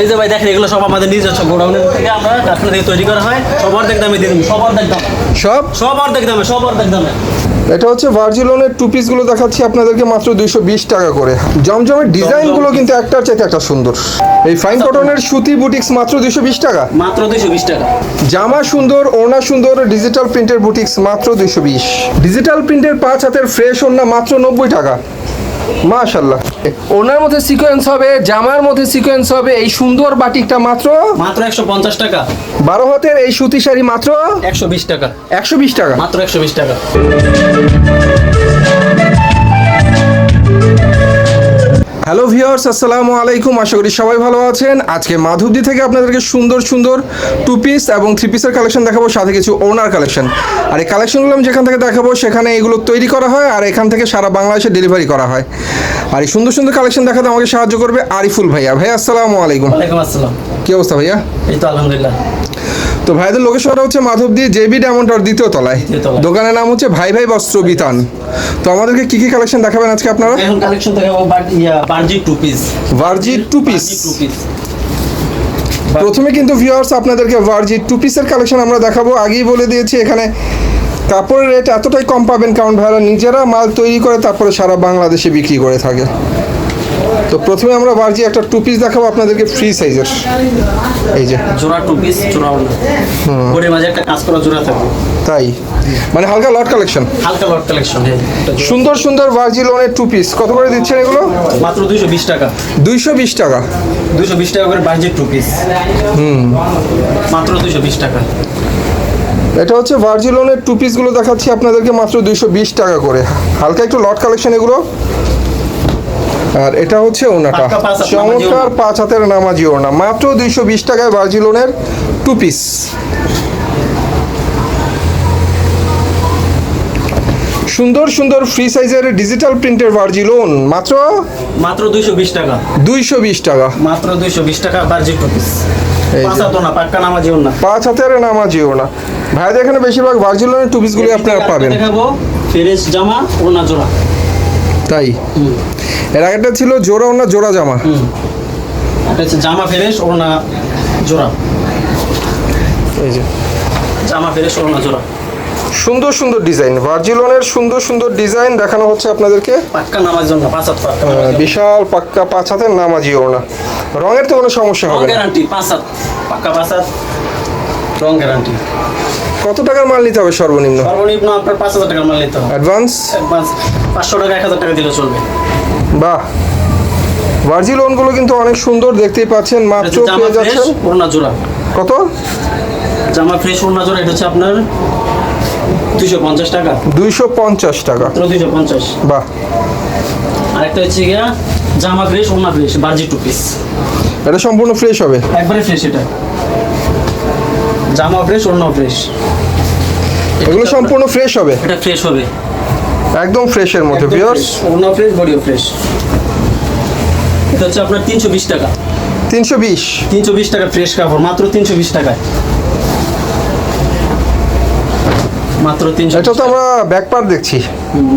এই যে ভাই দেখেন এগুলো সব আমাদের নিজস্ব গোডাউনের থেকে আমরা কারখানা থেকে তৈরি করা হয়। সব অর্ধেক দামে দিয়ে দেবো। সব অর্ধেক দাম। সব? সব অর্ধেক দামে সব অর্ধেক দামে। এটা হচ্ছে ভার্জিলনের টু পিসগুলো দেখাচ্ছি আপনাদেরকে মাত্র দুইশো বিশ টাকা করে। জমজমের ডিজাইনগুলো কিন্তু একটার চাইতে একটা সুন্দর। এই ফাইন কটনের সুতি বুটিক্স মাত্র দুইশো বিশ টাকা। মাত্র দুইশো বিশ টাকা। জামা সুন্দর ওড়না সুন্দর ডিজিটাল প্রিন্টের বুটিক্স মাত্র দুইশো বিশ। ডিজিটাল প্রিন্টের পাঁচ হাতের ফ্রেশ ওড়না মাত্র নব্বই টাকা। মাশাল্লাহ ওনার মধ্যে সিকোয়েন্স হবে জামার মধ্যে সিকোয়েন্স হবে এই সুন্দর বাটিকটা মাত্র? মাত্র একশো পঞ্চাশ টাকা। বারো হাতের এই সুতি শাড়ি মাত্র? একশো বিশ টাকা। একশো বিশ টাকা। মাত্র একশো বিশ টাকা। হ্যালো ভিউয়ার্স আসসালামু আলাইকুম। আশা করি সবাই ভালো আছেন। আজকে মাধবদী থেকে আপনাদেরকে সুন্দর সুন্দর টু পিস এবং থ্রি পিসের কালেকশন দেখাবো সাথে কিছু ওনার কালেকশন আর এই কালেকশনগুলো আমি যেখান থেকে দেখাবো সেখানে এগুলো তৈরি করা হয় আর এখান থেকে সারা বাংলাদেশে ডেলিভারি করা হয়। আর এই সুন্দর সুন্দর কালেকশন দেখাতে আমাকে সাহায্য করবে আরিফুল ভাইয়া। ভাই আসসালামু আলাইকুম। আসসালাম। কি অবস্থা ভাইয়া? এই তো আলহামদুলিল্লাহ। তো ভাইদের লোকেশনটা হচ্ছে মাধবদী জেবি ডায়মন্ডার দ্বিতীয় তলায়। দ্বিতীয় তলায়। দোকানের নাম হচ্ছে ভাই ভাই বস্ত্র বিতান। তো আমাদেরকে কি কি কালেকশন দেখাবেন আজকে আপনারা? এখন কালেকশন থেকে বার্জি two piece piece two piece প্রথমে কিন্তু ভিউয়ার্স আপনাদেরকে ভার্জি টু পিসের কালেকশন আমরা দেখাবো। আগেই বলে দিয়েছি এখানে কাপড়ের রেট এতটাই কম পাবেন কারণ ভাইরা নিজেরা মাল তৈরি করে তারপরে সারা বাংলাদেশে বিক্রি করে থাকে। তো প্রথমে আমরা ভার্জি একটা টু পিস দেখাবো আপনাদেরকে ফ্রি সাইজের এই যে। জোড়া টু পিস জোড়া ওড়না মাঝে একটা কাজ করা জোড়া থাকবে। তাই। মানে হালকা লট কালেকশন হালকা লট কালেকশন সুন্দর সুন্দর ভার্জি লোনের টু পিস কত করে দিচ্ছেন এগুলো? মাত্র দুইশো বিশ টাকা। দুইশো বিশ টাকা। দুইশো বিশ টাকা করে বার্জি টু পিস হুম। মাত্র দুইশো বিশ টাকা। এটা হচ্ছে ভার্জিলনের টু পিসগুলো দেখাচ্ছি আপনাদেরকে মাত্র দুইশো বিশ টাকা করে। হালকা একটু লট কালেকশন এগুলো। আর এটা হচ্ছে ওনাটা। চমৎকার পাঁচ হাতের নামাজি ওনা। মাত্র দুইশো বিশ টাকায় ভার্জিলনের টু পিস সুন্দর সুন্দর ফ্রি সাইজের ডিজিটাল প্রিন্টের ভার্জিলোন মাত্র? মাত্র দুইশো বিশ টাকা। দুইশো বিশ টাকা। মাত্র দুইশো বিশ টাকা বার্জি টু পিস এই যে। পাঁচা তো না পাক্কা নামাজি ওড়না পাঁচ হাতের ওনা। ভাইদের এখানে বেশিরভাগ ভার্জিলনের টু পিসগুলি আপনারা পাবেন। দেখাবো ফেরেস জামা ওড়না জোড়া। তাই? এর আগেরটা ছিল জোড়া ওনা জোড়া জামা? এটা হচ্ছে জামা ফেরেস ওড়না জোড়া। এই যে। জামা ফেরেস ওড়না জোড়া। সুন্দর সুন্দর ডিজাইন। ভার্জিলনের সুন্দর সুন্দর ডিজাইন দেখানো হচ্ছে আপনাদেরকে। পাক্কা নামাজ জন্য পাঁচ হাত পাক্কা বিশাল পাক্কা পাঁচ হাতের নামাজি ওনা রঙের তো কোনো সমস্যা হবে না। গ্যারান্টি পাঁচ হাত। পাক্কা পাঁচ হাত রং গ্যারান্টি কত টাকার মাল নিতে হবে সর্বনিম্ন? সর্বনিম্ন আপনার পাঁচ হাজার টাকার মাল নিতে হবে। অ্যাডভান্স অ্যাডভান্স পাঁচশো টাকা এক হাজার টাকা দিলে চলবে। বাহ। ভার্জিলনগুলো কিন্তু অনেক সুন্দর দেখতেই পাচ্ছেন মাত্র পেয়ে যাচ্ছেন। ওড়না জোড়া। কত? জামা ফ্রেশ ওড়না জোড়া এটা হচ্ছে আপনার দুইশো পঞ্চাশ টাকা। দুইশো পঞ্চাশ টাকা। মাত্র দুইশো পঞ্চাশ। বাহ। আরেকটা হচ্ছে গিয়া জামা ফ্রেশ ওড়না ফ্রেশ বার্জি টু পিস এটা সম্পূর্ণ ফ্রেশ হবে? একবারে ফ্রেশ এটা। জামা ফ্রেশ ওড়না ফ্রেশ এগুলো সম্পূর্ণ ফ্রেশ হবে? এটা ফ্রেশ হবে। একদম ফ্রেশের মধ্যে ভিউয়ার্স ওড়না ফ্রেশ বডিও ফ্রেশ এটা হচ্ছে আপনার তিনশো বিশ টাকা। তিনশো বিশ? তিনশো বিশ টাকা ফ্রেশ কাপড় মাত্র তিনশো বিশ টাকায়। মাত্র এটা তো আমরা ব্যাক পার্ট দেখছি।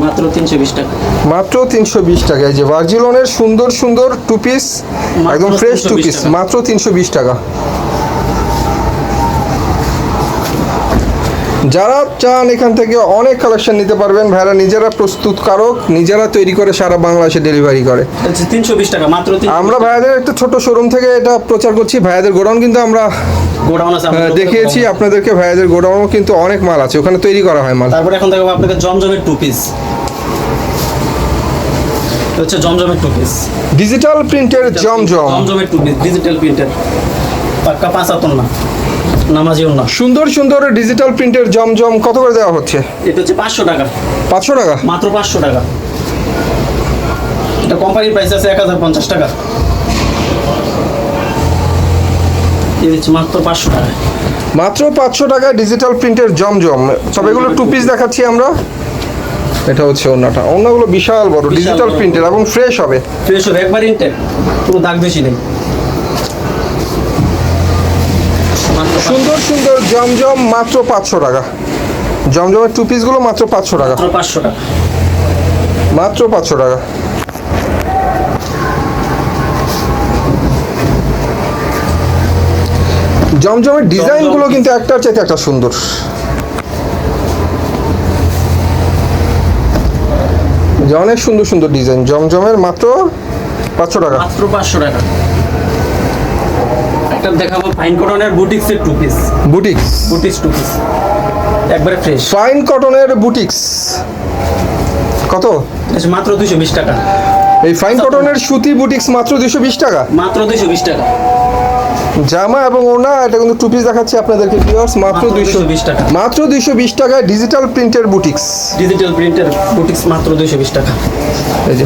মাত্র তিনশো বিশ টাকা। মাত্র তিনশো বিশ টাকা এই যে ভার্জিলনের সুন্দর সুন্দর টু পিস একদম ফ্রেশ টু 320 পিস মাত্র তিনশো বিশ টাকা। যারা চান এখান থেকে অনেক কালেকশন নিতে পারবেন ভাইরা নিজেরা প্রস্তুতকারক নিজেরা তৈরি করে সারা বাংলাদেশে ডেলিভারি করে। তিনশো বিশ টাকা মাত্র আমরা ভাইয়াদের একটা ছোট শোরুম থেকে এটা প্রচার করছি ভাইয়াদের গোডাউন কিন্তু আমরা গোডাউন আছে দেখিয়েছি আপনাদেরকে ভাইয়াদের গোডাউনও কিন্তু অনেক মাল আছে ওখানে তৈরি করা হয় মাল। তারপরে এখন দেখো আপনাকে জমজমের টু পিস হচ্ছে জমজমের টু পিস ডিজিটাল প্রিন্টের জমজম। জমজমের টু পিস ডিজিটাল প্রিন্টের পাক্কা পাঁচ না নামাজিও না সুন্দর সুন্দর ডিজিটাল প্রিন্টের জমজম কত করে দেওয়া হচ্ছে? এটা হচ্ছে পাঁচশো টাকা। পাঁচশো টাকা? মাত্র পাঁচশো টাকা। এটা কোম্পানির প্রাইস আছে এক হাজার পঞ্চাশ টাকা। মাত্র পাঁচশো টাকা। মাত্র পাঁচশো টাকা ডিজিটাল প্রিন্টের জমজম। সব এগুলো টু পিস দেখাচ্ছি আমরা। এটা হচ্ছে ওনাটা ওনাগুলো বিশাল বড় ডিজিটাল প্রিন্টের এবং ফ্রেশ হবে। ফ্রেশ হবে একবার ইনটেক কোনো দাগ বেশি নেই মাত্র সুন্দর সুন্দর জমজম মাত্র পাঁচশো টাকা। জমজমের টু পিসগুলো মাত্র পাঁচশো টাকা। মাত্র পাঁচশো টাকা। মাত্র পাঁচশো টাকা। জমজমের ডিজাইনগুলো জমজম। কিন্তু একটার চাইতে একটা সুন্দর। অনেক সুন্দর সুন্দর ডিজাইন জমজমের মাত্র পাঁচশো টাকা। মাত্র পাঁচশো টাকা। একটা দেখাবো ফাইন কটনের বুটিক্সের two piece boutiques boutiques two piece একবারে ফ্রেশ ফাইন কটনের বুটিক্স কত? মাত্র দুইশো বিশ টাকা। এই ফাইন কটনের সুতি বুটিক্স মাত্র দুশো বিশ টাকা? মাত্র দুইশো বিশ টাকা। জামা এবং ওনা এটা কিন্তু টু পিস দেখাচ্ছি আপনাদেরকে ভিউয়ার্স মাত্র মাত্র দুইশো 220 টাকা। মাত্র দুইশো বিশ টাকায় ডিজিটাল প্রিন্টের বুটিক্স ডিজিটাল প্রিন্টের বুটিক্স মাত্র দুইশো বিশ টাকা। এই যে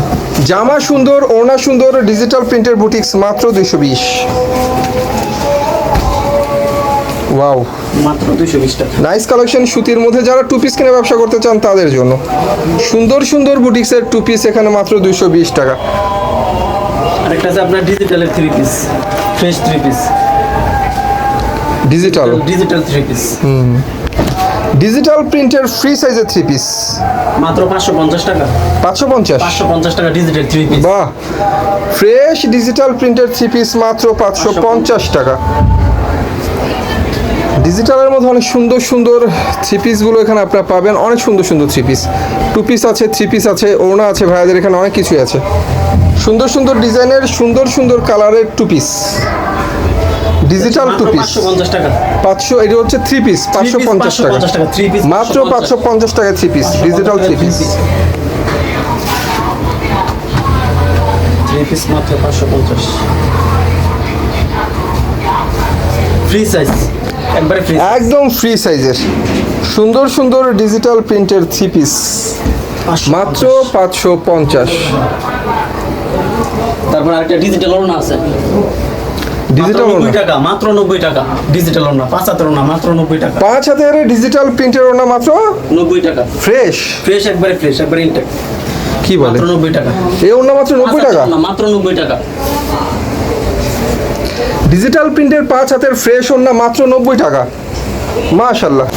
জামা সুন্দর ওনা সুন্দর ডিজিটাল প্রিন্টের বুটিক্স মাত্র দুইশো বিশ। ওয়াও মাত্র দুইশো বিশ টাকা। নাইস কালেকশন সুতির মধ্যে যারা টু পিস কিনে ব্যবসা করতে চান তাদের জন্য। সুন্দর সুন্দর বুটিক্সের টু পিস এখানে মাত্র দুইশো বিশ টাকা। আরেকটা আছে আপনার ডিজিটালের three piece fresh three piece digital digital three piece digital প্রিন্টের ফ্রি সাইজের থ্রি পিস মাত্র পাঁচশো পঞ্চাশ টাকা। পাঁচশো পঞ্চাশ? পাঁচশো পঞ্চাশ টাকা ডিজিটাল থ্রি পিস বাহ। ফ্রেশ ডিজিটাল প্রিন্টের থ্রি পিস মাত্র পাঁচশো পঞ্চাশ টাকা। ডিজিটালের মধ্যে অনেক সুন্দর সুন্দর থ্রি পিসগুলো এখানে আপনারা পাবেন। অনেক সুন্দর সুন্দর থ্রি পিস টু পিস আছে থ্রি পিস আছে ওড়না আছে ভাইয়াদের এখানে অনেক কিছুই আছে। সুন্দর সুন্দর ডিজাইনের সুন্দর সুন্দর কালারের two piece digital two piece পাঁচশো এটা হচ্ছে থ্রি পিস পাঁচশো পঞ্চাশ টাকা। মাত্র পাঁচশো পঞ্চাশ। টাকা three piece digital three piece three piece মাত্র পাঁচশো পঞ্চাশ। ফ্রি সাইজ একদম ফ্রি সাইজের সুন্দর সুন্দর ডিজিটাল প্রিন্টের থ্রি পিস মাত্র পাঁচশো পঞ্চাশ। তারপর আরেকটা ডিজিটাল ওড়না আছে। ডিজিটাল নব্বই টাকা মাত্র নব্বই টাকা। ডিজিটাল ওড়না পাঁচ হাতের ওড়না মাত্র নব্বই টাকা। পাঁচ হাতের ডিজিটাল প্রিন্টের ওনা মাত্র নব্বই টাকা। ফ্রেশ ফ্রেশ একবারে ফ্রেশ একবারে ইনটেক কি বলে? মাত্র নব্বই টাকা। এই ওনা মাত্র নব্বই পাঁচ হাতের টাকা? ওড়না, মাত্র নব্বই টাকা। ডিজিটাল প্রিন্টের পাঁচ হাতের ফ্রেশ ওনা মাত্র নব্বই টাকা। মাশাল্লাহ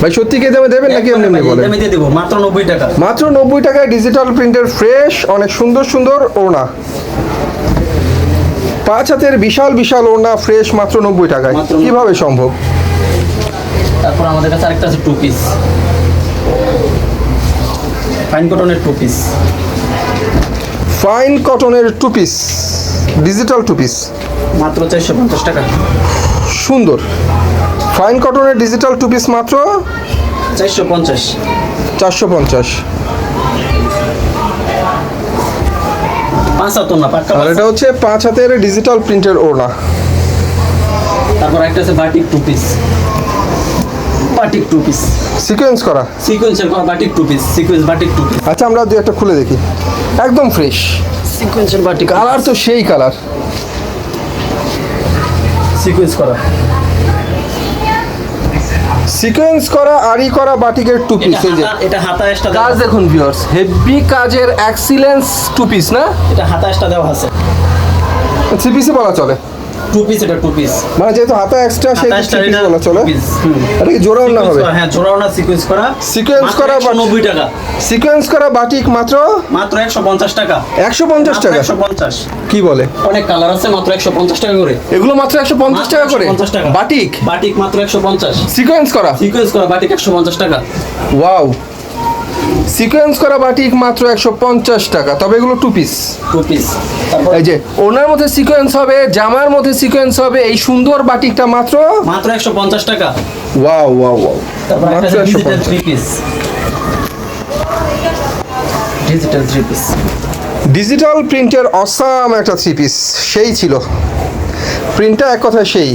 ভাই সত্যি কে দামে দেবেন নাকি এমনি এমনি বলেন? আমি দিয়ে দেবো মাত্র নব্বই টাকা। মাত্র নব্বই টাকায় ডিজিটাল প্রিন্টের ফ্রেশ অনেক সুন্দর সুন্দর ওড়না। পাঁচ হাতের বিশাল বিশাল ওড়না ফ্রেশ মাত্র নব্বই টাকায়। মাত্র কীভাবে সম্ভব? তারপর আমাদের কাছে আরেকটা আছে টু পিস ফাইন কটনের টু পিস ফাইন কটনের two piece digital two piece মাত্র চারশো পঞ্চাশ টাকা। সুন্দর। ফাইন কটনের ডিজিটাল টু পিস মাত্র চারশো পঞ্চাশ। চারশো পঞ্চাশ। আর এটা হচ্ছে পাঁচ হাতের ডিজিটাল প্রিন্টের ওড়না। তারপর একটা আছে batik two piece batik two piece sequence করা। সিকোয়েন্সের করা batik two piece sequence batik two piece আচ্ছা আমরা দু একটা খুলে দেখি। একদম ফ্রেশ সিকোয়েন্সের বাটি কালার তো সেই কালার সিকোয়েন্স করা। সিকোয়েন্স করা আরি করা বাটিকের টু পিস এটা এই যে। এটা হাতা এক্সট্রা কাজ দেখুন ভিউয়ার্স হেভি কাজের এক্সিলেন্স টু পিস না? এটা হাতা এক্সট্রা দেওয়া আছে। থ্রি পিসে বলা চলে। টু পিস এটা টু পিস মানে যেহেতু হাতা এক্সট্রা সেই থ্রি পিস বলা চলে। এটা কি জোড়াও না হবে? হ্যাঁ জোড়াও না সিকোয়েন্স করা। Sequence করা মাত্র but- নব্বই টাকা। সিকোয়েন্স করা বাটিক মাত্র? মাত্র একশো পঞ্চাশ টাকা। একশো পঞ্চাশ টাকা? একশো পঞ্চাশ। কি বলে? অনেক কালার আছে মাত্র একশো পঞ্চাশ টাকা করে। এগুলো মাত্র একশো পঞ্চাশ টাকা করে? বাটিক? বাটিক মাত্র একশো পঞ্চাশ। সিকোয়েন্স করা? সিকোয়েন্স করা বাটিক একশো পঞ্চাশ টাকা। ওয়াও সিকোয়েন্স করা বাটিক মাত্র একশো পঞ্চাশ টাকা তবে এগুলো টু পিস টু পিস এই যে ওনার মধ্যে সিকোয়েন্স হবে জামার মধ্যে সিকোয়েন্স হবে এই সুন্দর বাটিকটা মাত্র মাত্র একশো পঞ্চাশ টাকা। ওয়াও ওয়াও ওয়াও মাত্র একশো পঞ্চাশ। Piece digital three piece digital প্রিন্টের অসাম একটা থ্রি পিস সেই ছিল। প্রিন্টটা এক কথায় সেই।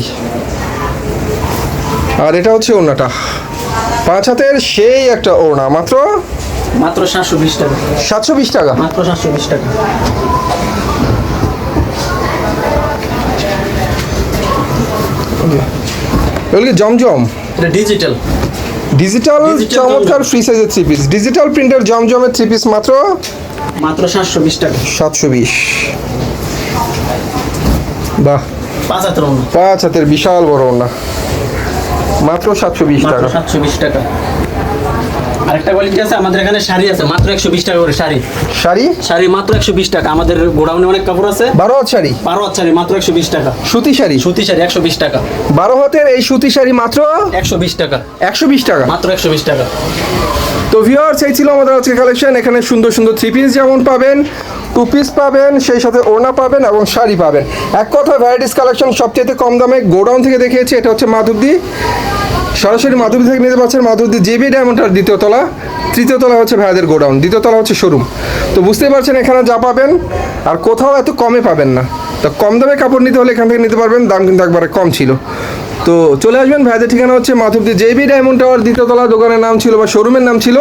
আর এটা হচ্ছে ওড়নাটা। পাঁচ হাতের সেই একটা ওড়না মাত্র মাত্র সাতশো বিশ টাকা। সাতশো বিশ টাকা? মাত্র সাতশো বিশ টাকা। এগুলো কি জমজম? এটা ডিজিটাল ডিজিটাল চমৎকার। ফ্রি সাইজের থ্রি পিস ডিজিটাল প্রিন্টের জমজমের থ্রি পিস মাত্র? মাত্র সাতশো বিশ টাকা। সাতশো বিশ। বাহ। পাঁচ হাতের পাঁচ হাতের বিশাল বড় ওড়না। মাত্র সাতশো বিশ টাকা। সাতশো বিশ টাকা। আরেকটা কোয়ালিটি আছে আমাদের এখানে শাড়ি আছে মাত্র একশো বিশ টাকা করে শাড়ি। শাড়ি? শাড়ি মাত্র একশো বিশ টাকা আমাদের গোডাউনে অনেক কাপড় আছে। বারো হাত শাড়ি? বারো হাত শাড়ি মাত্র একশো বিশ টাকা। সুতি শাড়ি? সুতি শাড়ি একশো বিশ টাকা। বারো হাতের এই সুতি শাড়ি মাত্র? একশো বিশ টাকা। একশো বিশ টাকা? মাত্র একশো বিশ টাকা। তো ভিউয়ার্স এই ছিল আমাদের আজকে কালেকশন এখানে সুন্দর সুন্দর থ্রি পিস যেমন পাবেন টু পিস পাবেন সেই সাথে ওড়না পাবেন এবং শাড়ি পাবেন। এক কথা ভ্যারাইটিস কালেকশন সবচেয়ে কম দামে গোডাউন থেকে দেখিয়েছি এটা হচ্ছে মাধবদি। সরাসরি মাধবদি থেকে নিতে পারছেন মাধবদি জেবি ডায়মন্ডার দ্বিতীয় তলা। তৃতীয় তলা হচ্ছে ভাইয়াদের গোডাউন, দ্বিতীয় তলা হচ্ছে শোরুম। তো বুঝতেই পারছেন এখানে যা পাবেন, আর কোথাও এত কমে পাবেন না। তো কম দামে কাপড় নিতে হলে এখান থেকে নিতে পারবেন, দাম কিন্তু একবারে কম ছিল। তো চলে আসবেন, ভাইদের ঠিকানা হচ্ছে মাধবদি জেবি ডায়মন্ড টাওয়ার দ্বিতীয়তলা দোকানের নাম ছিল বা শোরুমের নাম ছিল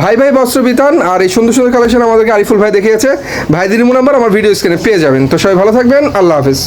ভাই ভাই বস্ত্র বিতান, আর এই সুন্দর সুন্দর কালেকশন আমাদেরকে আরিফুল ভাই দেখিয়েছে। ভাইদের নাম্বার আমার ভিডিও স্ক্রিনে পেয়ে যাবেন। তো সবাই ভালো থাকবেন, আল্লাহ হাফিজ।